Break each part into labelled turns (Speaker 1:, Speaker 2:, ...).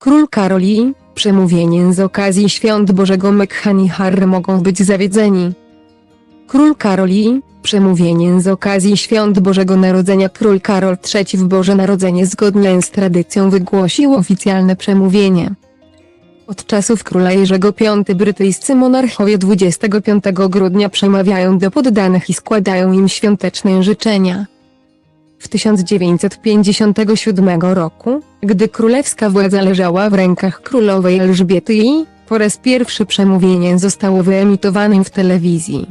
Speaker 1: Król Karoli, przemówienie z okazji świąt Bożego Mekhan i Harry mogą być zawiedzeni. Król Karoli, przemówienie z okazji świąt Bożego Narodzenia Król Karol III w Boże Narodzenie zgodnie z tradycją wygłosił oficjalne przemówienie. Od czasów króla Jerzego V brytyjscy monarchowie 25 grudnia przemawiają do poddanych i składają im świąteczne życzenia. W 1957 roku, gdy królewska władza leżała w rękach królowej Elżbiety i, po raz pierwszy przemówienie zostało wyemitowane w telewizji.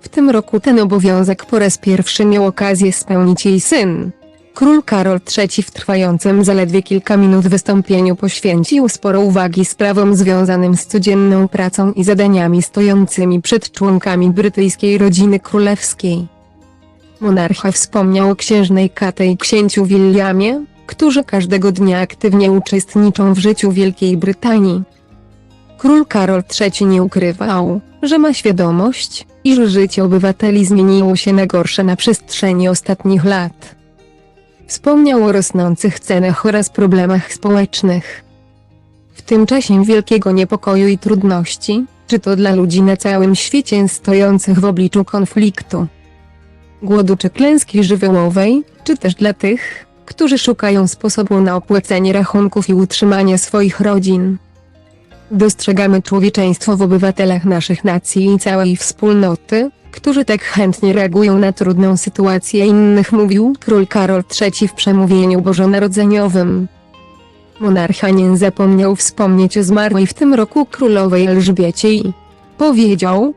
Speaker 1: W tym roku ten obowiązek po raz pierwszy miał okazję spełnić jej syn. Król Karol III w trwającym zaledwie kilka minut wystąpieniu poświęcił sporo uwagi sprawom związanym z codzienną pracą i zadaniami stojącymi przed członkami brytyjskiej rodziny królewskiej. Monarcha wspomniał o księżnej Kate i księciu Williamie, którzy każdego dnia aktywnie uczestniczą w życiu Wielkiej Brytanii. Król Karol III nie ukrywał, że ma świadomość, iż życie obywateli zmieniło się na gorsze na przestrzeni ostatnich lat. Wspomniał o rosnących cenach oraz problemach społecznych. W tym czasie wielkiego niepokoju i trudności, czy to dla ludzi na całym świecie stojących w obliczu konfliktu, głodu czy klęski żywiołowej, czy też dla tych, którzy szukają sposobu na opłacenie rachunków i utrzymanie swoich rodzin. Dostrzegamy człowieczeństwo w obywatelach naszych nacji i całej wspólnoty, którzy tak chętnie reagują na trudną sytuację innych, mówił król Karol III w przemówieniu bożonarodzeniowym. Monarcha nie zapomniał wspomnieć o zmarłej w tym roku królowej Elżbiecie i powiedział,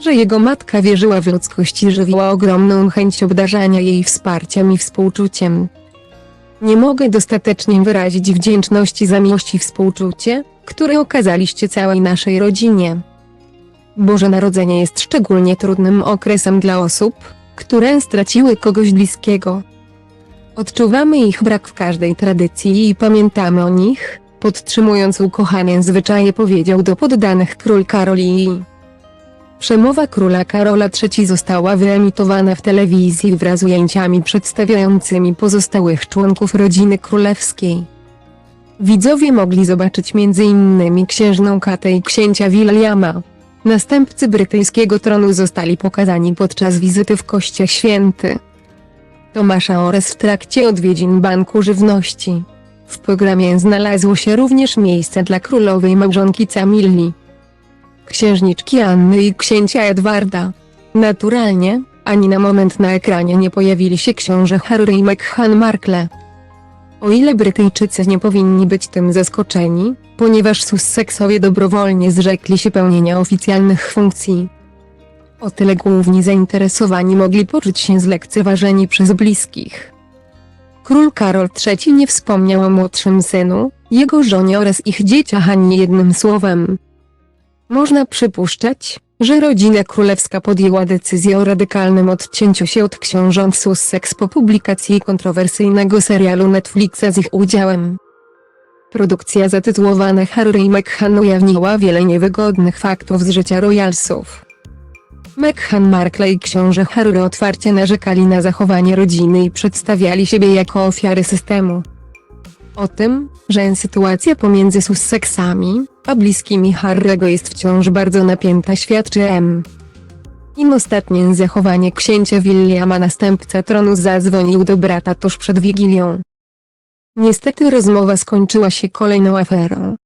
Speaker 1: że jego matka wierzyła w ludzkość i żywiła ogromną chęć obdarzania jej wsparciem i współczuciem. Nie mogę dostatecznie wyrazić wdzięczności za miłość i współczucie, które okazaliście całej naszej rodzinie. Boże Narodzenie jest szczególnie trudnym okresem dla osób, które straciły kogoś bliskiego. Odczuwamy ich brak w każdej tradycji i pamiętamy o nich, podtrzymując ukochane zwyczaje powiedział do poddanych król Karoli. Przemowa króla Karola III została wyemitowana w telewizji wraz z ujęciami przedstawiającymi pozostałych członków rodziny królewskiej. Widzowie mogli zobaczyć m.in. księżną Katę i księcia Williama. Następcy brytyjskiego tronu zostali pokazani podczas wizyty w Kościach Święty. Tomasza oraz w trakcie odwiedzin Banku Żywności. W programie znalazło się również miejsce dla królowej małżonki Camilli księżniczki Anny i księcia Edwarda. Naturalnie, ani na moment na ekranie nie pojawili się książę Harry i Meghan Markle. O ile Brytyjczycy nie powinni być tym zaskoczeni, ponieważ Sussexowie dobrowolnie zrzekli się pełnienia oficjalnych funkcji. O tyle główni zainteresowani mogli poczuć się zlekceważeni przez bliskich. Król Karol III nie wspomniał o młodszym synu, jego żonie oraz ich dzieciach ani jednym słowem. Można przypuszczać, że rodzina królewska podjęła decyzję o radykalnym odcięciu się od książąt Sussex po publikacji kontrowersyjnego serialu Netflixa z ich udziałem. Produkcja zatytułowana Harry i Meghan ujawniła wiele niewygodnych faktów z życia royalsów. Meghan Markle i książę Harry otwarcie narzekali na zachowanie rodziny i przedstawiali siebie jako ofiary systemu. O tym, że sytuacja pomiędzy Sussexami, a bliskimi Harry'ego jest wciąż bardzo napięta świadczy M. Im ostatnie zachowanie księcia Williama następca tronu zadzwonił do brata tuż przed Wigilią. Niestety rozmowa skończyła się kolejną aferą.